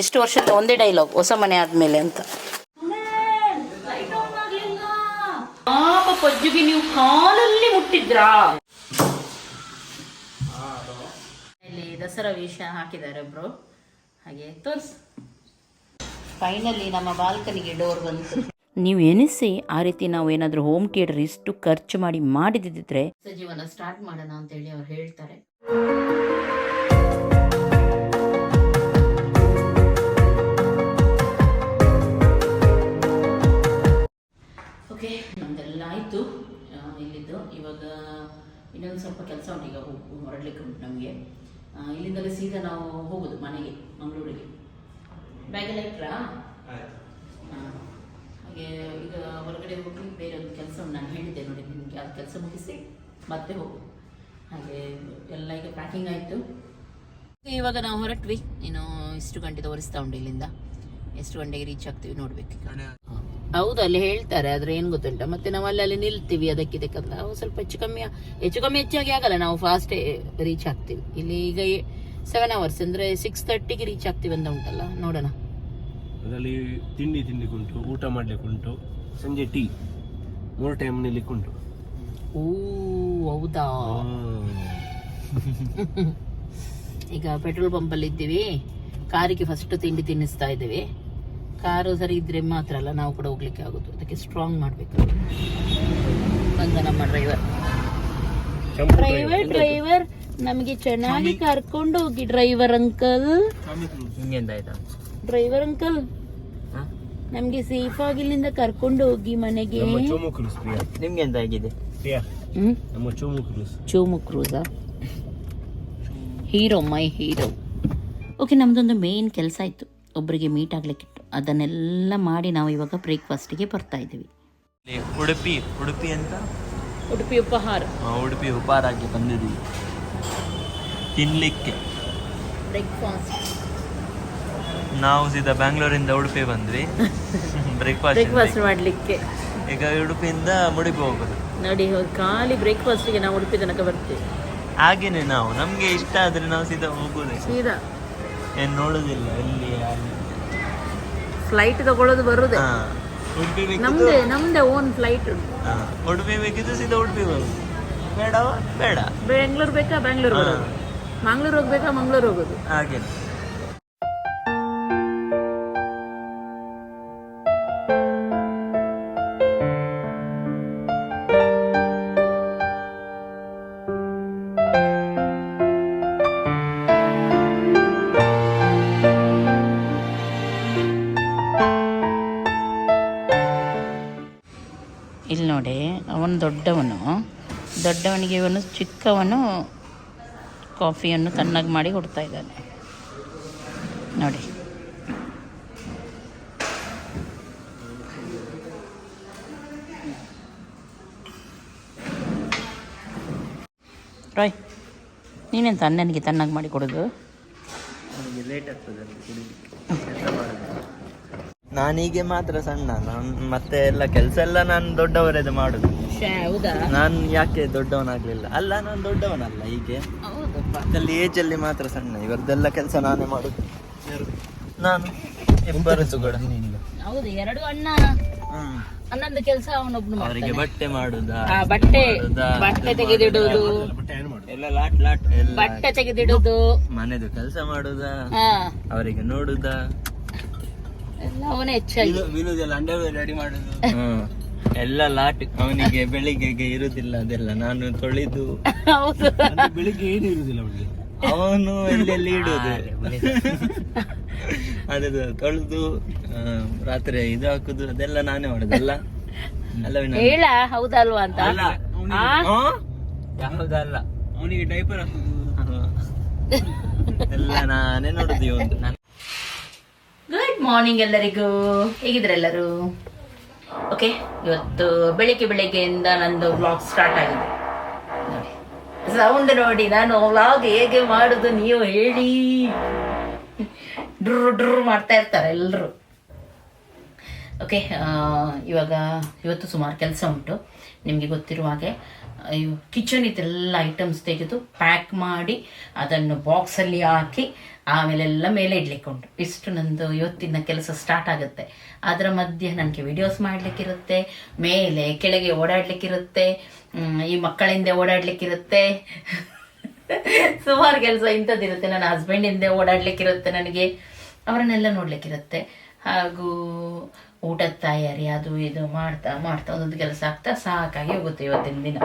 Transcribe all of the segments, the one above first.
ಎಷ್ಟು ವರ್ಷದ ಒಂದೇ ಡೈಲಾಗ್ ಹೊಸ ಮನೆ ಆದಮೇಲೆ ಅಂತ. ಪಾಪ ಪಜ್ಜುಗೆ ನೀವು ಕಾಲಲ್ಲಿ ಮುಟ್ಟಿದ್ರಾ? ಇಲ್ಲಿ ದಸರಾ ವೇಷ ಹಾಕಿದ್ದಾರೆ ಒಬ್ರು. ಹಾಗೆ ತೋರ್ಸ್. ಫೈನಲಿ ನಮ್ಮ ಬಾಲ್ಕನಿಗೆ ಡೋರ್ ಬಂತು. ನೀವು ಎನಿಸಿ ಆ ರೀತಿ ನಾವು ಏನಾದರೂ ಹೋಮ್ ಥಿಯೇಟರ್ ಇಷ್ಟು ಖರ್ಚು ಮಾಡಿ ಮಾಡಿದಿದ್ರೆ ಜೀವನ ಸ್ಟಾರ್ಟ್ ಮಾಡೋಣ ಅಂತ ಹೇಳಿ ಅವ್ರು ಹೇಳ್ತಾರೆ. ಓಕೆ ನಮ್ದೆಲ್ಲ ಆಯಿತು. ಇಲ್ಲಿದ್ದು. ಇವಾಗ ಇನ್ನೊಂದು ಸ್ವಲ್ಪ ಕೆಲಸ ಉಂಟು ಈಗ ಹೋಗ್- ಹೊರಡ್ಲಿಕ್ಕೆ ಉಂಟು ನಮಗೆ. ಇಲ್ಲಿಂದಲೇ ಸೀದಾ ನಾವು ಹೋಗೋದು ಮನೆಗೆ ಮಂಗಳೂರಿಗೆ. ಬ್ಯಾಗೆಲ್ಲ ಇಟ್ರಾ? ಹಾಂ. ಹಾಗೆ ಈಗ ಹೊರಗಡೆ ಹೋಗಿ ಬೇರೆ ಒಂದು ಕೆಲಸ ಉಂಟು ನಾನು ಹೇಳಿದ್ದೆ ನೋಡಿ ನಿಮಗೆ. ಅದು ಕೆಲಸ ಮುಗಿಸಿ ಮತ್ತೆ ಹೋಗು ಹಾಗೆ ಎಲ್ಲ ಈಗ ಪ್ಯಾಕಿಂಗ್ ಆಯಿತು. ಇವಾಗ ನಾವು ಹೊರಟ್ವಿ. ಇನ್ನು ಇಷ್ಟು ಗಂಟೆ ತೋರಿಸ್ತಾ ಉಂಟು ಇಲ್ಲಿಂದ. ಎಷ್ಟು ಗಂಟೆಗೆ ರೀಚ್ ಆಗ್ತೀವಿ ನೋಡ್ಬೇಕು ಹೌದು ಅಲ್ಲಿ ಹೇಳ್ತಾರೆ ಆದ್ರೆ ಏನ್ ಗೊತ್ತುಂಟ? ಮತ್ತೆ ನಾವು ಅಲ್ಲಿ ಅಲ್ಲಿ ನಿಲ್ತೀವಿ ಅದಕ್ಕೆ ಇದಕ್ಕಂತ ಅವು ಸ್ವಲ್ಪ ಹೆಚ್ಚು ಕಮ್ಮಿ ಹೆಚ್ಚು ಕಮ್ಮಿ ಹೆಚ್ಚಾಗಿ ಆಗಲ್ಲ ನಾವು ಫಾಸ್ಟ್ ರೀಚ್ ಆಗ್ತೀವಿ. ಇಲ್ಲಿ ಈಗ ಸೆವೆನ್ ಅವರ್ಸ್ ಅಂದ್ರೆ ಸಿಕ್ಸ್ ತರ್ಟಿಗೆ ರೀಚ್ ಆಗ್ತೀವಿ ಅಂತ ಉಂಟಲ್ಲ? ನೋಡೋಣ. ಅದರಲ್ಲಿ ತಿಂಡಿ ತಿನ್ಲಿಕ್ಕುಂಟು ಊಟ ಮಾಡ್ಲಿಕ್ಕುಂಟು ಸಂಜೆ ಟೀ ಮೂರು ಟೈಮ್ ನಿಲ್ಲಿಕ್ಕುಂಟು ಓ ಹೌದಾ? ಈಗ ಪೆಟ್ರೋಲ್ ಪಂಪ್ ಅಲ್ಲಿ ಇದ್ದೀವಿ ಕಾರಿಗೆ ಫಸ್ಟ್ ತಿಂಡಿ ತಿನ್ನಿಸ್ತಾ ಇದ್ದೀವಿ. ಕಾರು ಸರಿ ಇದ್ರೆ ಮಾತ್ರ ಅಲ್ಲ ನಾವು ಕೂಡ ಹೋಗ್ಲಿಕ್ಕೆ ಆಗೋದು. ಅದಕ್ಕೆ ಸ್ಟ್ರಾಂಗ್ ಮಾಡ್ಬೇಕು. ಬಂದ ನಮ್ಮ ಡ್ರೈವರ್ ಡ್ರೈವರ್ ಡ್ರೈವರ್ ನಮಗೆ ಚೆನ್ನಾಗಿ ಕರ್ಕೊಂಡು ಹೋಗಿ ಡ್ರೈವರ್ ಅಂಕಲ್ ಡ್ರೈವರ್ ಅಂಕಲ್ ನಮ್ಗೆ ಸೇಫ್ ಆಗಿ ಇಲ್ಲಿಂದ ಕರ್ಕೊಂಡು ಹೋಗಿ ಮನೆಗೆ. ನಮ್ಮ ಚೋಮು ಪ್ರಿಯಾ. ನಿಮ್ಗೆ ಎಂತ ಆಗಿದೆ? ಪ್ರಿಯಾ. ನಮ್ಮ Chomu Cruise hero my hero okay ನಮ್ದೊಂದು ಮೇನ್ ಕೆಲಸ ಇತ್ತು. ಒಬ್ಬರಿಗೆ ಮೀಟ್ ಆಗ್ಲಿಕ್ಕಿತ್ತು ಅದನ್ನೆಲ್ಲ ಮಾಡಿ ನಾವು ಇವಾಗ ಬ್ರೇಕ್ಫಾಸ್ಟಿಗೆ ಬರ್ತಾ ಇದ್ದೀವಿ. ಇಲ್ಲಿ ಉಡುಪಿ ಉಡುಪಿ ಅಂತ? ಉಡುಪಿ ಉಪಹಾರ. ಉಡುಪಿ ಉಪಹಾರ ಆಗಿ ಬಂದಿದ್ದೀವಿ. ತಿನ್ಲಿಕ್ಕೆ. ಬ್ರೇಕ್ಫಾಸ್ಟ್ ನಾವು ಸೀದಾ ಬ್ಯಾಂಗ್ಳೂರಿಂದ ಉಡುಪಿ ಬಂದ್ವಿ. ಬ್ರೇಕ್ಫಾಸ್ಟ್ ಬ್ರೇಕ್ಫಾಸ್ಟ್ ಮಾಡಲಿಕ್ಕೆ. ಈಗ ಉಡುಪಿಯಿಂದ ಮುಡಿಪಿ ಹೋಗೋದು. ನೋಡಿ ಖಾಲಿ ಬ್ರೇಕ್ಫಾಸ್ಟಿಗೆ ನಾವು ಉಡುಪಿ ತನಕ ಬರ್ತೀವಿ. ಹಾಗೇನೆ ನಾವು. ನಮಗೆ ಇಷ್ಟ ಆದರೆ ನಾವು ಸೀದಾ ಹೋಗೋದೇ. ಸೀದಾ. ಏನು ನೋಡೋದಿಲ್ಲ ಎಲ್ಲಿ ಅಲ್ಲಿ. ಫ್ಲೈಟ್ ತಗೊಳ್ಳೋದು ಬರುದೇ. ನಮ್ದೆ ನಮ್ದೆ ಬೇಕಿದ್ದು ನಮ್ದೇ ನಮ್ದೇ ಓನ್ ಫ್ಲೈಟ್ ಹಾ. ಉಡುಪಿ ಬೇಕಿದ್ರೆ ಸೀದಾ ಉಡುಪಿ ಬರೋದು. ಬೇಡವಾ? ಬೇಡ. ಬೆಂಗಳೂರು ಬೇಕಾ? ಬೆಂಗ್ಳೂರ್ ಮಂಗ್ಳೂರ್ ಬರೋದು. ಮಂಗಳೂರು ಹೋಗ್ಬೇಕಾ? ಮಂಗ್ಳೂರ್ ಹೋಗೋದು. ಹಾಗೇನೆ ದೊಡ್ಡವನು. ದೊಡ್ಡವನಿಗೆ ಇವನು ಚಿಕ್ಕವನು. ಕಾಫಿಯನ್ನು ತಣ್ಣಗೆ ಮಾಡಿ ಕೊಡ್ತಾ ಇದ್ದಾನೆ. ನೋಡಿ. ರಾಯ್ ನೀನೆಂತ ಅಣ್ಣನಿಗೆ ತಣ್ಣಗೆ ಮಾಡಿ ಕೊಡೋದು? ಲೇಟ್ ಆಗ್ತದೆ ಅಂತ ಕುಡಿಲಿಕ್ಕೆ. ಎಂತ ಮಾಡುದು? ನಾನೀಗೆ ಮಾತ್ರ ಸಣ್ಣ ನಾನ್ ಮತ್ತೆ ಎಲ್ಲ ಕೆಲಸ ಎಲ್ಲ ನಾನು ದೊಡ್ಡವರದ್ದು ಮಾಡುದು. ಹೌದಾ? ನಾನು ಯಾಕೆ ದೊಡ್ಡವನಾಗ್ಲಿಲ್ಲ? ಅಲ್ಲ ನಾನು ದೊಡ್ಡವನಲ್ಲ ಹೀಗೆ. ಅಲ್ಲಿ ಏಜ್ ಅಲ್ಲಿ ಮಾತ್ರ ಸಣ್ಣ ಇವರದೆಲ್ಲ ಕೆಲಸ ನಾನೇ ಮಾಡುದು. ನಾನು ಇಬ್ಬರದ್ದು ಕೂಡ ಹೌದು ಎರಡು ಅಣ್ಣ. ಹ್ಮ್. ಅನ್ನೊಂದು ಕೆಲಸ ಅವನೊಬ್ನು ಅವರಿಗೆ ಬಟ್ಟೆ ಮಾಡುದಾ ಆ ಬಟ್ಟೆ. ಬಟ್ಟೆ ತೆಗೆದಿಡುದು ಎಲ್ಲ ಲಾಟ್ ಲಾಟ್. ಬಟ್ಟೆ ತೆಗೆದಿಡುವುದು. ಮನೆದು ಕೆಲಸ ಮಾಡುದಾ ಹಾ. ಅವರಿಗೆ ನೋಡುದಾ. ಎಲ್ಲ ಅವನೇ ಹೆಚ್ಚಾಗಿ. ವಿನೋದೆಲ್ಲ ಅಂಡರ್ ರೆಡಿ ಮಾಡುದು. ಹ್ಮ್. ಎಲ್ಲ ಲಾಟ್ ಅವನಿಗೆ ಬೆಳಿಗ್ಗೆಗೆ ಇರುದಿಲ್ಲ ಅದೆಲ್ಲ. ನಾನು ತೊಳೆದು ಹೌದು. ಬೆಳಿಗ್ಗೆ ಏನು ಇರುದಿಲ್ಲ ಅವನು ಎಲ್ಲೆಲ್ಲಿ ಇಡುದು? ಅದು ತೊಳೆದು ಆ, ರಾತ್ರಿ ಇದು ಹಾಕುದು ಅದೆಲ್ಲ ನಾನೇ ಮಾಡುದಲ್ಲ? ಅಲ್ಲವೇ ಹೇಳ ಹೌದಲ್ವಾ ಅಂತ? ಅಲ್ಲ ಆ? ಹಾ? ಯಾವುದಲ್ಲ? ಅವನಿಗೆ ಡೈಪರ್ ಹಾಕುದು. ಎಲ್ಲ ನಾನೇ ನೋಡುದು ಇವನು ಮಾರ್ನಿಂಗ್ ಎಲ್ಲರಿಗೂ. ಹೇಗಿದ್ರೆಲ್ಲರೂ? ಓಕೆ ಇವತ್ತು ಬೆಳಿಗ್ಗೆ ಬೆಳಿಗ್ಗೆಯಿಂದ ನಂದು ವ್ಲಾಗ್ ಸ್ಟಾರ್ಟ್ ಆಗಿದೆ. ಸೌಂಡ್ ನೋಡಿ, ನಾನು ವ್ಲಾಗ್ ಹೇಗೆ ಮಾಡುದು ನೀವು ಹೇಳಿ. ಡ್ರು ಡ್ರು ಮಾಡ್ತಾ ಇರ್ತಾರೆ ಎಲ್ಲರೂ ಓಕೆ ಇವಾಗ ಇವತ್ತು ಸುಮಾರು ಕೆಲಸ ಉಂಟು. ನಿಮಗೆ ಗೊತ್ತಿರುವ ಹಾಗೆ ಕಿಚನ್ ಇದೆಲ್ಲ ಐಟಮ್ಸ್ ತೆಗೆದು ಪ್ಯಾಕ್ ಮಾಡಿ ಅದನ್ನು ಬಾಕ್ಸಲ್ಲಿ ಹಾಕಿ ಆಮೇಲೆಲ್ಲ ಮೇಲೆ ಇಡ್ಲಿಕ್ಕೆ ಉಂಟು. ಇಷ್ಟು ನಂದು ಇವತ್ತಿನ ಕೆಲಸ ಸ್ಟಾರ್ಟ್ ಆಗುತ್ತೆ. ಅದರ ಮಧ್ಯೆ ನನಗೆ ವಿಡಿಯೋಸ್ ಮಾಡಲಿಕ್ಕಿರುತ್ತೆ, ಮೇಲೆ ಕೆಳಗೆ ಓಡಾಡ್ಲಿಕ್ಕಿರುತ್ತೆ ಈ ಮಕ್ಕಳಿಂದ ಓಡಾಡ್ಲಿಕ್ಕಿರುತ್ತೆ. ಸುಮಾರು ಕೆಲಸ ಇಂಥದ್ದಿರುತ್ತೆ. ನನ್ನ ಹಸ್ಬೆಂಡಿಂದ ಓಡಾಡ್ಲಿಕ್ಕಿರುತ್ತೆ ನನಗೆ. ಅವರನ್ನೆಲ್ಲ ನೋಡ್ಲಿಕ್ಕಿರುತ್ತೆ. ಹಾಗೂ ಊಟದ ತಯಾರಿ, ಅದು ಇದು ಮಾಡ್ತಾ ಮಾಡ್ತಾ ಒಂದೊಂದು ಕೆಲಸ ಆಗ್ತಾ ಸಾಕಾಗಿ ಹೋಗುತ್ತೆ ಇವತ್ತಿನ ದಿನ.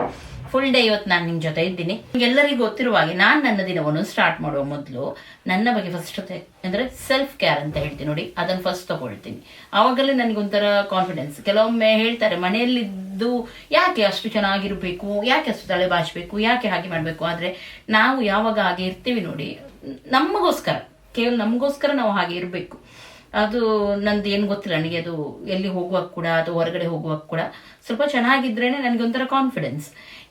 ಫುಲ್ ಡೇ ಇವತ್ತು ನಾನು ನಿಮ್ಮ ಜೊತೆ ಇದ್ದೀನಿ. ಎಲ್ಲರಿಗೂ ಗೊತ್ತಿರುವ ಹಾಗೆ ನಾನು ನನ್ನ ದಿನವನ್ನು ಸ್ಟಾರ್ಟ್ ಮಾಡುವ ಮೊದಲು ನನ್ನ ಬಗ್ಗೆ ಫಸ್ಟ್ ಅಂದರೆ ಸೆಲ್ಫ್ ಕೇರ್ ಅಂತ ಹೇಳ್ತೀನಿ ನೋಡಿ, ಅದನ್ನು ಫಸ್ಟ್ ತಗೊಳ್ತೀನಿ. ಆವಾಗಲೇ ನನಗೊಂಥರ ಕಾನ್ಫಿಡೆನ್ಸ್ ಕೆಲವೊಮ್ಮೆ ಹೇಳ್ತಾರೆ, ಮನೆಯಲ್ಲಿದ್ದು ಯಾಕೆ ಅಷ್ಟು ಚೆನ್ನಾಗಿರಬೇಕು, ಯಾಕೆ ಅಷ್ಟು ತಲೆ ಬಾಚಬೇಕು, ಯಾಕೆ ಹಾಗೆ ಮಾಡಬೇಕು? ಆದರೆ ನಾವು ಯಾವಾಗ ಹಾಗೆ ಇರ್ತೀವಿ ನೋಡಿ, ನಮಗೋಸ್ಕರ, ಕೇವಲ ನಮಗೋಸ್ಕರ ನಾವು ಹಾಗೆ ಇರಬೇಕು. ಅದು ನಂದು ಏನು ಗೊತ್ತಿಲ್ಲ, ನನಗೆ ಅದು ಎಲ್ಲಿ ಹೋಗುವಾಗ ಕೂಡ ಅಥವಾ ಹೊರಗಡೆ ಹೋಗುವಾಗ ಕೂಡ ಸ್ವಲ್ಪ ಚೆನ್ನಾಗಿದ್ರೇನೆ ನನಗೆ ಒಂಥರ ಕಾನ್ಫಿಡೆನ್ಸ್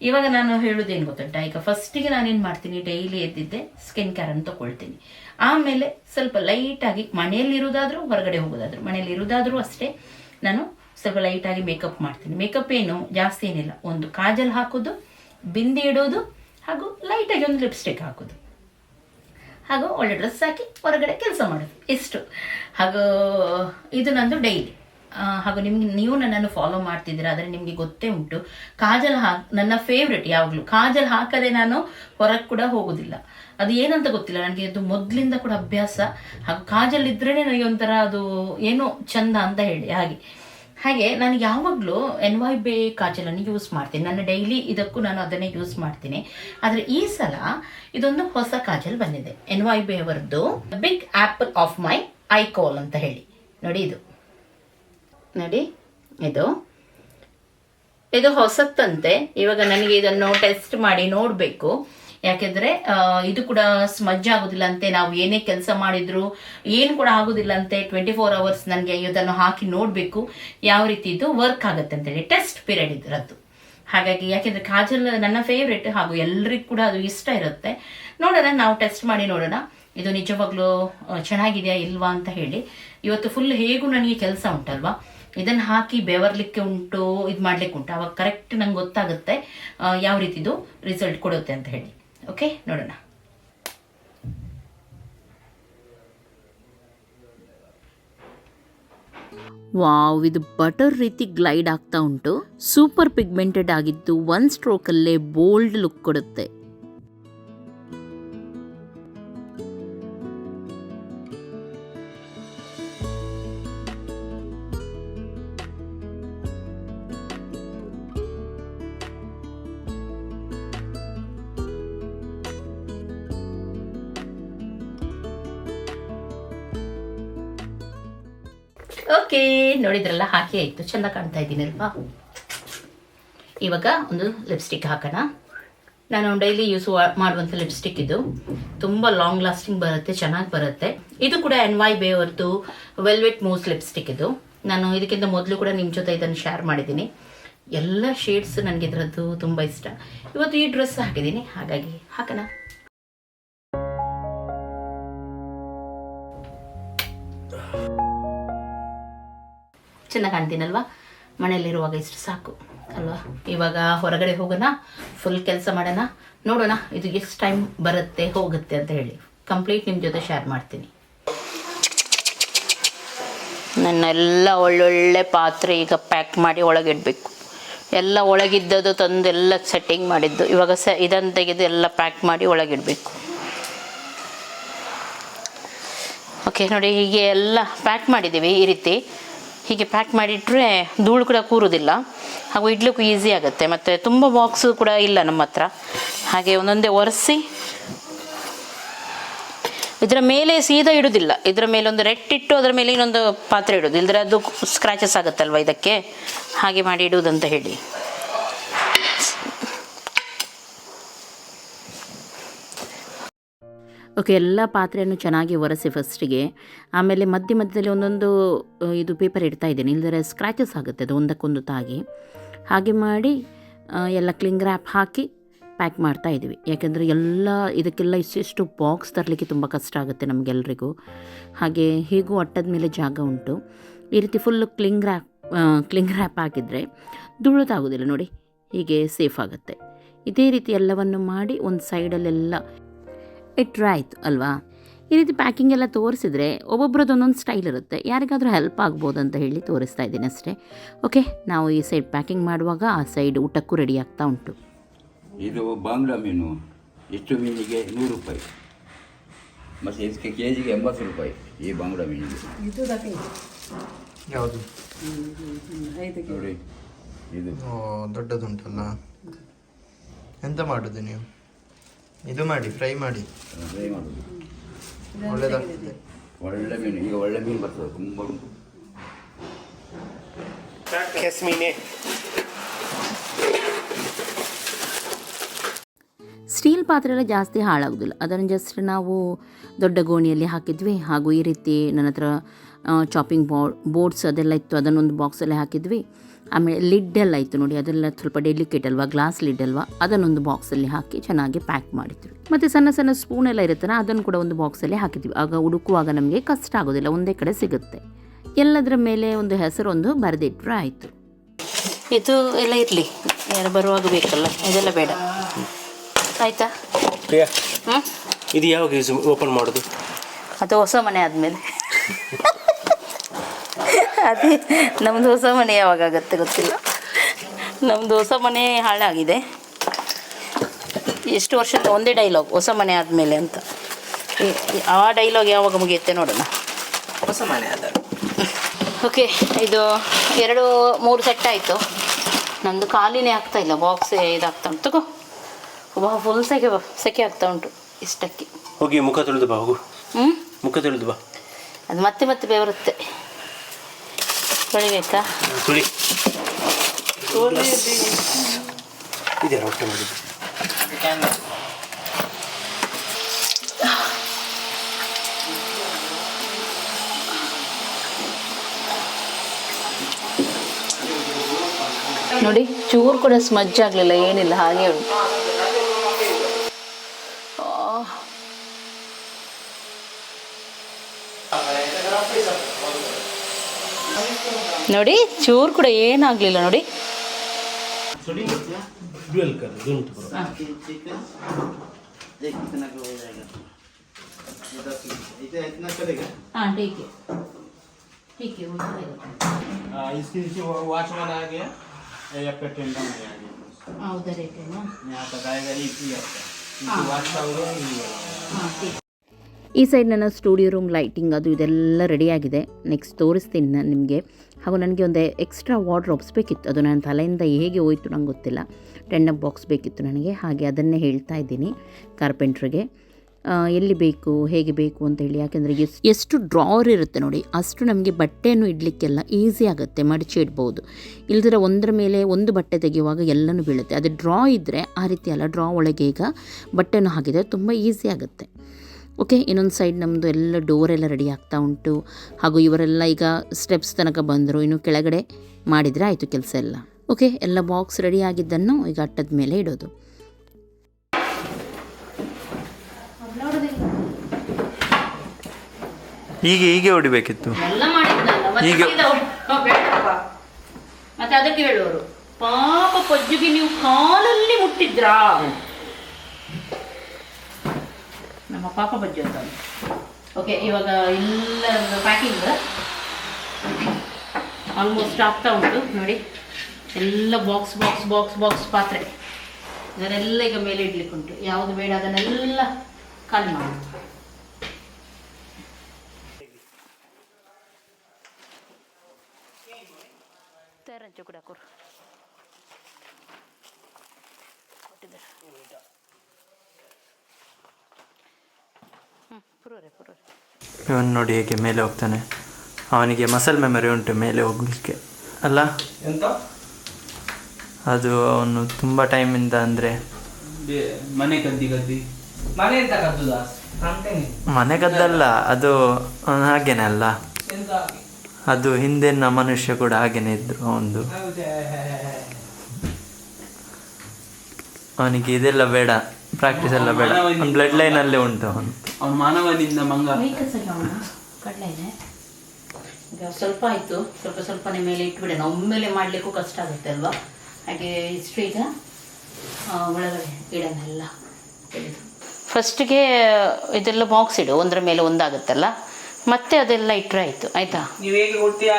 ಇವಾಗ ನಾನು ಹೇಳೋದೇನು ಗೊತ್ತುಂಟಾ? ಈಗ ಫಸ್ಟಿಗೆ ನಾನೇನು ಮಾಡ್ತೀನಿ ಡೈಲಿ ಎದ್ದಿದ್ದೆ ಸ್ಕಿನ್ ಕೇರ್ ಅನ್ನು ತಗೊಳ್ತೀನಿ. ಆಮೇಲೆ ಸ್ವಲ್ಪ ಲೈಟಾಗಿ ಮನೆಯಲ್ಲಿ ಇರೋದಾದರೂ ಹೊರಗಡೆ ಹೋಗೋದಾದರೂ ಮನೆಯಲ್ಲಿ ಇರೋದಾದರೂ ಅಷ್ಟೇ ನಾನು ಸ್ವಲ್ಪ ಲೈಟಾಗಿ ಮೇಕಪ್ ಮಾಡ್ತೀನಿ. ಮೇಕಪ್ ಏನು ಜಾಸ್ತಿ ಏನಿಲ್ಲ, ಒಂದು ಕಾಜಲ್ ಹಾಕೋದು, ಬಿಂದಿ ಇಡೋದು ಹಾಗೂ ಲೈಟಾಗಿ ಒಂದು ಲಿಪ್ಸ್ಟಿಕ್ ಹಾಕೋದು. ಹಾಗೂ ಒಳ್ಳೆ ಡ್ರೆಸ್ ಹಾಕಿ ಹೊರಗಡೆ ಕೆಲಸ ಮಾಡೋದು. ಇಷ್ಟು. ಹಾಗೂ ಇದು ನಂದು ಡೈಲಿ ಹಾಗೂ ನಿಮ್ಗೆ, ನೀವು ನನ್ನನ್ನು ಫಾಲೋ ಮಾಡ್ತಿದ್ದೀರಾ, ಆದರೆ ನಿಮಗೆ ಗೊತ್ತೇ ಉಂಟು. ಕಾಜಲ್ ಹಾಕ್ ನನ್ನ ಫೇವ್ರೆಟ್ ಯಾವಾಗಲೂ. ಕಾಜಲ್ ಹಾಕದೆ ನಾನು ಹೊರಗೆ ಕೂಡ ಹೋಗೋದಿಲ್ಲ. ಅದು ಏನಂತ ಗೊತ್ತಿಲ್ಲ, ನನಗೆ ಅದು ಮೊದಲಿಂದ ಕೂಡ ಅಭ್ಯಾಸ. ಹಾಗೂ ಕಾಜಲ್ ಇದ್ರೇ ನನಗೆ ಒಂಥರ ಅದು ಏನೋ ಚಂದ ಅಂತ ಹೇಳಿ, ಹಾಗೆ. ಹಾಗೆ, ನಾನು ಯಾವಾಗಲೂ ಎನ್ ವೈ ಬೇ ಕಾಜಲನ್ನು ಯೂಸ್ ಮಾಡ್ತೀನಿ. ನನ್ನ ಡೈಲಿ ಇದಕ್ಕೂ ನಾನು ಅದನ್ನೇ ಯೂಸ್ ಮಾಡ್ತೀನಿ. ಆದರೆ ಈ ಸಲ ಇದೊಂದು ಹೊಸ ಕಾಜಲ್ ಬಂದಿದೆ. ಎನ್ ವೈ ಬೇ ಅವರದ್ದು. ಬಿಗ್ ಆಪಲ್ ಆಫ್ ಮೈ ಐಕೋಲ್ ಅಂತ ಹೇಳಿ. ನೋಡಿ ಇದು. ನೋಡಿ, ಇದು. ಇದು ಹೊಸತ್ತಂತೆ. ಇವಾಗ ನನಗೆ ಇದನ್ನು ಟೆಸ್ಟ್ ಮಾಡಿ ನೋಡಬೇಕು. ಯಾಕೆಂದ್ರೆ ಇದು ಕೂಡ ಸ್ಮಜ್ ಆಗುದಿಲ್ಲ ಅಂತೆ. ನಾವು ಏನೇ ಕೆಲಸ ಮಾಡಿದ್ರು ಏನು ಕೂಡ ಆಗುದಿಲ್ಲ ಅಂತೆ. ಟ್ವೆಂಟಿ ಫೋರ್ ಅವರ್ಸ್ ನನಗೆ ಇದನ್ನು ಹಾಕಿ ನೋಡಬೇಕು. ಯಾವ ರೀತಿ ಇದು ವರ್ಕ್ ಆಗುತ್ತೆ ಅಂತೇಳಿ ಟೆಸ್ಟ್ ಪೀರಿಯಡ್ ಇದರದ್ದು. ಹಾಗಾಗಿ ಯಾಕೆಂದ್ರೆ ಕಾಜಲ್ ನನ್ನ ಫೇವ್ರೆಟ್ ಹಾಗೂ ಎಲ್ರಿಗೂ ಕೂಡ ಅದು ಇಷ್ಟ ಇರುತ್ತೆ. ನೋಡೋಣ, ನಾವು ಟೆಸ್ಟ್ ಮಾಡಿ ನೋಡೋಣ. ಇದು ನಿಜವಾಗ್ಲೂ ಚೆನ್ನಾಗಿದೆಯಾ ಇಲ್ವಾ ಅಂತ ಹೇಳಿ. ಇವತ್ತು ಫುಲ್ ಹೇಗೂ ನನಗೆ ಕೆಲಸ ಉಂಟಲ್ವಾ? ಇದನ್ನ ಹಾಕಿ ಬೆವರ್ಲಿಕ್ಕೆ ಉಂಟು, ಇದು ಮಾಡ್ಲಿಕ್ಕೆ ಉಂಟು. ಅವಾಗ ಕರೆಕ್ಟ್ ನಂಗೆ ಗೊತ್ತಾಗುತ್ತೆ ಯಾವ ರೀತಿದು ರಿಸಲ್ಟ್ ಕೊಡುತ್ತೆ ಅಂತ ಹೇಳಿ. ಓಕೆ ನೋಡೋಣ. ವಾವ್, ಇದು ಬಟರ್ ರೀತಿ ಗ್ಲೈಡ್ ಆಗ್ತಾ ಉಂಟು. ಸೂಪರ್ ಪಿಗ್ಮೆಂಟೆಡ್ ಆಗಿದ್ದು ಒನ್ ಸ್ಟ್ರೋಕಲ್ಲೇ ಬೋಲ್ಡ್ ಲುಕ್ ಕೊಡುತ್ತೆ. ಓಕೆ, ನೋಡಿದ್ರಲ್ಲ ಹಾಕಿ ಆಯ್ತು. ಚೆಂದ ಕಾಣ್ತಾ ಇದ್ದೀನಿ ಅಲ್ವಾ? ಇವಾಗ ಒಂದು ಲಿಪ್ಸ್ಟಿಕ್ ಹಾಕೋಣ. ನಾನು ಡೈಲಿ ಯೂಸ್ ಮಾಡುವಂಥ ಲಿಪ್ಸ್ಟಿಕ್ ಇದು. ತುಂಬ ಲಾಂಗ್ ಲಾಸ್ಟಿಂಗ್ ಬರುತ್ತೆ, ಚೆನ್ನಾಗಿ ಬರುತ್ತೆ. ಇದು ಕೂಡ ಎನ್ ವೈ ಬೇ ಅವ್ರದ್ದು ವೆಲ್ವೆಟ್ ಮೂಸ್ ಲಿಪ್ಸ್ಟಿಕ್ ಇದು. ನಾನು ಇದಕ್ಕಿಂತ ಮೊದಲು ಕೂಡ ನಿಮ್ಮ ಜೊತೆ ಇದನ್ನು ಶೇರ್ ಮಾಡಿದ್ದೀನಿ. ಎಲ್ಲ ಶೇಡ್ಸ್ ನನಗೆ ಇದರದ್ದು ತುಂಬ ಇಷ್ಟ. ಇವತ್ತು ಈ ಡ್ರೆಸ್ ಹಾಕಿದ್ದೀನಿ. ಹಾಗಾಗಿ ಹಾಕೋಣ. ಚೆನ್ನಾಗಿ ಕಾಣ್ತೀನಲ್ವಾ? ಮನೆಯಲ್ಲಿರುವಾಗ ಇಷ್ಟು ಸಾಕು, ಅಲ್ವಾ? ಇವಾಗ ಹೊರಗಡೆ ಹೋಗೋಣ ಫುಲ್ ಕೆಲಸ ಮಾಡೋಣ. ನೋಡೋಣ, ಇದು ಎಷ್ಟು ಟೈಮ್ ಬರುತ್ತೆ, ಹೋಗುತ್ತೆ ಅಂತ ಹೇಳಿ. ಕಂಪ್ಲೀಟ್ ನಿಮ್ಮ ಜೊತೆ ಶೇರ್ ಮಾಡ್ತೀನಿ. ನನ್ನೆಲ್ಲ ಒಳ್ಳೊಳ್ಳೆ ಪಾತ್ರೆ ಈಗ ಪ್ಯಾಕ್ ಮಾಡಿ ಒಳಗಿಡಬೇಕು. ಎಲ್ಲ ಒಳಗಿದ್ದದು ತಂದು ಎಲ್ಲ ಸೆಟ್ಟಿಂಗ್ ಮಾಡಿದ್ದು. ಇವಾಗ ಸ ಇದನ್ನು ತೆಗೆದು ಎಲ್ಲ ಪ್ಯಾಕ್ ಮಾಡಿ ಒಳಗಿಡಬೇಕು. ಓಕೆ ನೋಡಿ, ಹೀಗೆ ಎಲ್ಲ ಪ್ಯಾಕ್ ಮಾಡಿದ್ದೀವಿ ಈ ರೀತಿ. ಹೀಗೆ ಪ್ಯಾಕ್ ಮಾಡಿಟ್ರೆ ಧೂಳು ಕೂಡ ಕೂರುವುದಿಲ್ಲ ಹಾಗೂ ಇಡ್ಲಿಕ್ಕೂ ಈಸಿ ಆಗುತ್ತೆ. ಮತ್ತು ತುಂಬ ಬಾಕ್ಸು ಕೂಡ ಇಲ್ಲ ನಮ್ಮ ಹತ್ರ. ಹಾಗೆ ಒಂದೊಂದೇ ಒರೆಸಿ. ಇದರ ಮೇಲೆ ಸೀದಾ ಇಡುವುದಿಲ್ಲ ಇದರ ಮೇಲೆ ಒಂದು ಇಟ್ಟು ಅದರ ಮೇಲೆ ಇನ್ನೊಂದು ಪಾತ್ರೆ ಇಡೋದು. ಇಲ್ಲದ್ರೆ ಅದು ಸ್ಕ್ರ್ಯಾಚಸ್ ಆಗುತ್ತಲ್ವ ಇದಕ್ಕೆ? ಹಾಗೆ ಮಾಡಿ ಇಡುವುದಂತ ಹೇಳಿ. ಓಕೆ ಎಲ್ಲ ಪಾತ್ರೆಯನ್ನು ಚೆನ್ನಾಗಿ ಒರೆಸಿ ಫಸ್ಟಿಗೆ ಆಮೇಲೆ ಮಧ್ಯ ಮಧ್ಯದಲ್ಲಿ ಒಂದೊಂದು ಇದು ಪೇಪರ್ ಇಡ್ತಾ ಇದ್ದೇನೆ. ಇಲ್ಲದ್ರೆ ಸ್ಕ್ರ್ಯಾಚಸ್ ಆಗುತ್ತೆ ಅದು ಒಂದಕ್ಕೊಂದು ತಾಗಿ. ಹಾಗೆ ಮಾಡಿ ಎಲ್ಲ ಕ್ಲಿಂಗ್ ರ್ಯಾಪ್ ಹಾಕಿ ಪ್ಯಾಕ್ ಮಾಡ್ತಾ ಇದ್ದೀವಿ. ಯಾಕೆಂದರೆ ಎಲ್ಲ, ಇದಕ್ಕೆಲ್ಲ ಇಷ್ಟಿಷ್ಟು ಬಾಕ್ಸ್ ತರಲಿಕ್ಕೆ ತುಂಬ ಕಷ್ಟ ಆಗುತ್ತೆ ನಮಗೆಲ್ಲರಿಗೂ ಹಾಗೆ ಹೀಗೂ ಅಟ್ಟದ ಮೇಲೆ ಜಾಗ ಉಂಟು. ಈ ರೀತಿ full cling wrap cling wrap ಹಾಕಿದರೆ ದುಳುದಾಗೋದಿಲ್ಲ ನೋಡಿ. ಹೀಗೆ ಸೇಫ್ ಆಗುತ್ತೆ. ಇದೇ ರೀತಿ ಎಲ್ಲವನ್ನು ಮಾಡಿ ಒಂದು ಸೈಡಲ್ಲೆಲ್ಲ ಇಟ್ಟರೆ ಆಯಿತು ಅಲ್ವಾ? ಈ ರೀತಿ ಪ್ಯಾಕಿಂಗ್ ಎಲ್ಲ ತೋರಿಸಿದ್ರೆ ಒಬ್ಬೊಬ್ರದ್ದು ಒಂದೊಂದು ಸ್ಟೈಲ್ ಇರುತ್ತೆ. ಯಾರಿಗಾದರೂ ಹೆಲ್ಪ್ ಆಗ್ಬೋದು ಅಂತ ಹೇಳಿ ತೋರಿಸ್ತಾ ಇದ್ದೀನಿ ಅಷ್ಟೇ. ಓಕೆ ನಾವು ಈ ಸೈಡ್ ಪ್ಯಾಕಿಂಗ್ ಮಾಡುವಾಗ ಆ ಸೈಡ್ ಊಟಕ್ಕೂ ರೆಡಿ ಆಗ್ತಾ ಉಂಟು. ಇದು ಬಾಂಗ್ಲಾ ಮೀನು. ಇಷ್ಟು ಮೀನಿಗೆ? ನೂರು ರೂಪಾಯಿ. ಮತ್ತು ಇದಕ್ಕೆ ಕೆ ಜಿಗೆ ಎಂಬತ್ತು ರೂಪಾಯಿ ಈ ಬಾಂಗ್ಲಾ ಮೀನಿಗೆ. ಯಾವುದು? ನೋಡಿ ಇದು. ದೊಡ್ಡದುಂಟಲ್ಲ? ಎಂತ ಮಾಡೋದು ನೀವು? ಇದು ಮಾಡಿ ಫ್ರೈ ಮಾಡಿ. ಫ್ರೈ ಮಾಡೋದು. ಒಳ್ಳೆದಾಗ್ತದೆ. ಒಳ್ಳೆ ಮೀನು ಈಗ ಒಳ್ಳೆ ಮೀನು ಬರ್ತದೆ ತುಂಬ ಉಂಟು ಕೆಸ್ ಮೀನೆ ಸ್ಟೀಲ್ ಪಾತ್ರೆ ಎಲ್ಲ ಜಾಸ್ತಿ ಹಾಳಾಗೋದಿಲ್ಲ. ಅದನ್ನು ಜಸ್ಟ್ ನಾವು ದೊಡ್ಡ ಗೋಣಿಯಲ್ಲಿ ಹಾಕಿದ್ವಿ. ಹಾಗೂ ಈ ರೀತಿ ನನ್ನ ಹತ್ರ ಚಾಪಿಂಗ್ ಬೋರ್ಡ್ ಬೋರ್ಡ್ಸ್ ಅದೆಲ್ಲ ಇತ್ತು. ಅದನ್ನೊಂದು ಬಾಕ್ಸಲ್ಲಿ ಹಾಕಿದ್ವಿ. ಆಮೇಲೆ ಲಿಡ್ ಎಲ್ಲ ಇತ್ತು ನೋಡಿ ಅದೆಲ್ಲ ಸ್ವಲ್ಪ ಡೆಲಿಕೇಟ್ ಅಲ್ವಾ ಗ್ಲಾಸ್ ಲಿಡ್ ಅಲ್ವಾ? ಅದನ್ನೊಂದು ಬಾಕ್ಸಲ್ಲಿ ಹಾಕಿ ಚೆನ್ನಾಗಿ ಪ್ಯಾಕ್ ಮಾಡಿದ್ವಿ. ಮತ್ತು ಸಣ್ಣ ಸಣ್ಣ ಸ್ಪೂನ್ ಎಲ್ಲ ಇರುತ್ತಲ್ಲ ಅದನ್ನು ಕೂಡ ಒಂದು ಬಾಕ್ಸಲ್ಲಿ ಹಾಕಿದ್ವಿ. ಆಗ ಹುಡುಕುವಾಗ ನಮಗೆ ಕಷ್ಟ ಆಗೋದಿಲ್ಲ ಒಂದೇ ಕಡೆ ಸಿಗುತ್ತೆ. ಎಲ್ಲದರ ಮೇಲೆ ಒಂದು ಹೆಸರೊಂದು ಬರೆದಿಟ್ರೆ ಆಯಿತು. ಇದು ಎಲ್ಲ ಇರಲಿ ಯಾರು ಬರುವಾಗ ಬೇಕಲ್ಲ ಇದೆಲ್ಲ ಬೇಡ. ಆಯಿತಾ? ಪ್ರಿಯಾ ಇದು ಯಾವಾಗ ಓಪನ್ ಮಾಡೋದು? ಅದು ಹೊಸ ಮನೆ ಆದಮೇಲೆ. ಅದೇ ನಮ್ದು ಹೊಸ ಮನೆ ಯಾವಾಗ ಆಗುತ್ತೆ ಗೊತ್ತಿಲ್ಲ. ನಮ್ದು ಹೊಸ ಮನೆ ಹಾಳಾಗಿದೆ. ಎಷ್ಟು ವರ್ಷದ ಒಂದೇ ಡೈಲಾಗ್ ಹೊಸ ಮನೆ ಆದಮೇಲೆ ಅಂತ. ಆ ಡೈಲಾಗ್ ಯಾವಾಗ ಮುಗಿಯುತ್ತೆ ನೋಡೋಣ. ಹೊಸ ಮನೆ ಆದ ಓಕೆ ಇದು ಎರಡು ಮೂರು ಸೆಟ್ ಆಯಿತು. ನಂದು ಖಾಲಿನೇ ಆಗ್ತಾ ಇಲ್ಲ ಬಾಕ್ಸ್ ಇದಾಗ್ತಾ ಉಂಟು. ತಗೋ. ಬಾ ಫುಲ್ ಸೆಕೆ ಸೆಕೆ ಆಗ್ತಾ ಉಂಟು ಇಷ್ಟಕ್ಕೆ. ಹೋಗಿ ಮುಖ ತೊಳೆದು ಬಾ ಹೋಗು. ಹ್ಞೂ ಮುಖ ತೊಳೆದು ಬಾ. ಅದು ಮತ್ತೆ ಮತ್ತೆ ಬೆವರುತ್ತೆ. ತೊಳಿಬೇಕಾ ತುಳಿ ಇದೆ ಹೊಟ್ಟೆ ಮಾಡಿದ್ದು ನೋಡಿ ಚೂರು ಕೂಡ ಸ್ಮಜ್ ಆಗಲಿಲ್ಲ ಏನಿಲ್ಲ ಹಾಗೆ ಉಂಟು. ನೋಡಿ ಚೂರು ಕೂಡ ಏನಾಗಲಿಲ್ಲ ನೋಡಿ ಡ್ಯುಯಲ್ ಕಲರ್ ಉಂಟು ಬರೋ हाँ ठीक है ठीक है वो चलेगा आ, इसके नीचे वो वॉचमैन आ गया या आपका टेंडर में आ गया हाँ उधर एक है ना यहाँ तक आएगा एक ही आपका नीचे वॉच का होगा ये वाला हाँ ठीक ಈ ಸೈಡ್ ನನ್ನ ಸ್ಟುಡಿಯೋ ರೂಮ್ ಲೈಟಿಂಗ್ ಅದು ಇದೆಲ್ಲ ರೆಡಿಯಾಗಿದೆ ನೆಕ್ಸ್ಟ್ ತೋರಿಸ್ತೀನಿ ನಾನು ನಿಮಗೆ. ಹಾಗೂ ನನಗೆ ಒಂದು ಎಕ್ಸ್ಟ್ರಾ ವಾರ್ಡ್ರೋಬ್ಸ್ ಬೇಕಿತ್ತು. ಅದು ನನ್ನ ತಲೆಯಿಂದ ಹೇಗೆ ಹೋಯಿತು ನಂಗೆ ಗೊತ್ತಿಲ್ಲ. ಟೆಂಡಪ್ ಬಾಕ್ಸ್ ಬೇಕಿತ್ತು ನನಗೆ. ಹಾಗೆ ಅದನ್ನೇ ಹೇಳ್ತಾ ಇದ್ದೀನಿ ಕಾರ್ಪೆಂಟ್ರಿಗೆ ಎಲ್ಲಿ ಬೇಕು, ಹೇಗೆ ಬೇಕು ಅಂತ ಹೇಳಿ. ಯಾಕೆಂದರೆ ಎಸ್ ಎಷ್ಟು ಡ್ರಾವರ್ ಇರುತ್ತೆ ನೋಡಿ, ಅಷ್ಟು ನಮಗೆ ಬಟ್ಟೆಯನ್ನು ಇಡಲಿಕ್ಕೆಲ್ಲ ಈಸಿ ಆಗುತ್ತೆ. ಮಡಚಿ ಇಡ್ಬೋದು. ಇಲ್ದಿರ ಒಂದರ ಮೇಲೆ ಒಂದು ಬಟ್ಟೆ ತೆಗೆಯುವಾಗ ಎಲ್ಲನೂ ಬೀಳುತ್ತೆ. ಅದು ಡ್ರಾ ಇದ್ದರೆ ಆ ರೀತಿ ಅಲ್ಲ. ಡ್ರಾ ಒಳಗೆ ಈಗ ಬಟ್ಟೆನೂ ಹಾಕಿದರೆ ತುಂಬ ಈಸಿ ಆಗುತ್ತೆ. ಓಕೆ ಇನ್ನೊಂದು ಸೈಡ್ ನಮ್ಮದು ಎಲ್ಲ ಡೋರ್ ಎಲ್ಲ ರೆಡಿ ಆಗ್ತಾ ಉಂಟು. ಹಾಗೂ ಇವರೆಲ್ಲ ಈಗ ಸ್ಟೆಪ್ಸ್ ತನಕ ಬಂದರು. ಇನ್ನು ಕೆಳಗಡೆ ಮಾಡಿದರೆ ಆಯಿತು ಕೆಲಸ ಎಲ್ಲ. ಓಕೆ ಎಲ್ಲ ಬಾಕ್ಸ್ ರೆಡಿ ಆಗಿದ್ದನ್ನು ಈಗ ಅಟ್ಟದ ಮೇಲೆ ಇಡೋದು. ಹೀಗೆ ಹೀಗೆ ಹೊಡಿಬೇಕಿತ್ತು. ಹೀಗೆ ಮತ್ತೆ ಈಗ- ಸೀದಾ ಬೇಡಪ್ಪ. ಮತ್ತೆ ಅದಕ್ಕೆ ಹೇಳುವರು ಪಾಪ ಪಜ್ಜುಗೆ ನೀವು ಕಾಲಲ್ಲಿ ಮುಟ್ಟಿದ್ರಾ? ನಮ್ಮ ಪಾಪ ಬಜ್ಜಿ ಅಂತ ಓಕೆ ಇವಾಗ ಎಲ್ಲ ಪ್ಯಾಕಿಂಗ್ ಆಲ್ಮೋಸ್ಟ್ ಆಗ್ತಾ ಉಂಟು, ನೋಡಿ. ಎಲ್ಲ ಬಾಕ್ಸ್ ಬಾಕ್ಸ್ ಬಾಕ್ಸ್ ಬಾಕ್ಸ್ ಪಾತ್ರೆ. ಇದನ್ನೆಲ್ಲ ಈಗ ಮೇಲೆ ಇಡ್ಲಿಕ್ಕೆ ಉಂಟು. ಯಾವುದು ಬೇಡ ಅದನ್ನೆಲ್ಲ ಖಾಲಿ ಮಾಡಿ. ತೆರಂಚು ಕೂಡ ಕೊರು ಇವನು ನೋಡಿ ಹೇಗೆ ಮೇಲೆ ಹೋಗ್ತಾನೆ. ಅವನಿಗೆ ಮಸಲ್ ಮೆಮೊರಿ ಉಂಟು ಮೇಲೆ ಹೋಗ್ಲಿಕ್ಕೆ. ಅಲ್ಲ? ಎಂತ? ಅದು ಅವನು ತುಂಬ ಟೈಮಿಂದ ಅಂದರೆ ಅಂದ್ರೆ ಮನೆ ಕದ್ದಿ ಕದ್ದಿ. ಮನೆ ಎಂತ ಕದ್ದುದ? ಮನೆ ಕದ್ದಲ್ಲ ಅದು ಅವ್ನು ಹಾಗೇನೆ ಅಲ್ಲ. ಅದು ಹಿಂದಿನ ಮನುಷ್ಯ ಕೂಡ ಹಾಗೇನೆ ಇದ್ರು ಒಂದು ಅವನಿಗೆ ಇದೆಲ್ಲ ಬೇಡ. ಪ್ರಾಕ್ಟೀಸ್ ಎಲ್ಲ ಬೇಡ. ಬ್ಲಡ್ ಲೈನಲ್ಲೇ ಉಂಟು ಅವನು. ಅವನು ಮಾನವನಿಂದ ಮಂಗ. ಸ್ವಲ್ಪ ಆಯ್ತು ಈಗ ಸ್ವಲ್ಪ ಆಯಿತು. ಸ್ವಲ್ಪ ಸ್ವಲ್ಪನೇ ಮೇಲೆ ಇಟ್ಬಿಡೋಣ ಒಮ್ಮೆಲೆ ಮಾಡ್ಲಿಕ್ಕೂ ಕಷ್ಟ ಆಗುತ್ತೆ ಅಲ್ವಾ? ಹಾಗೆ ಇಷ್ಟು ಈಗ ಆ, ಒಳಗಡೆ ಇಡೋಣೆಲ್ಲ ಎಲ್ಲ ಫಸ್ಟಿಗೆ ಇದೆಲ್ಲ ಬಾಕ್ಸ್ ಇಡು. ಒಂದರ ಮೇಲೆ ಒಂದಾಗುತ್ತಲ್ಲ? ಮತ್ತೆ ಅದೆಲ್ಲ ಇಟ್ಟರೆ ಆಯಿತು. ಆಯ್ತಾ? ನೀವು ಹೇಗೆ ಕೊಡ್ತೀಯ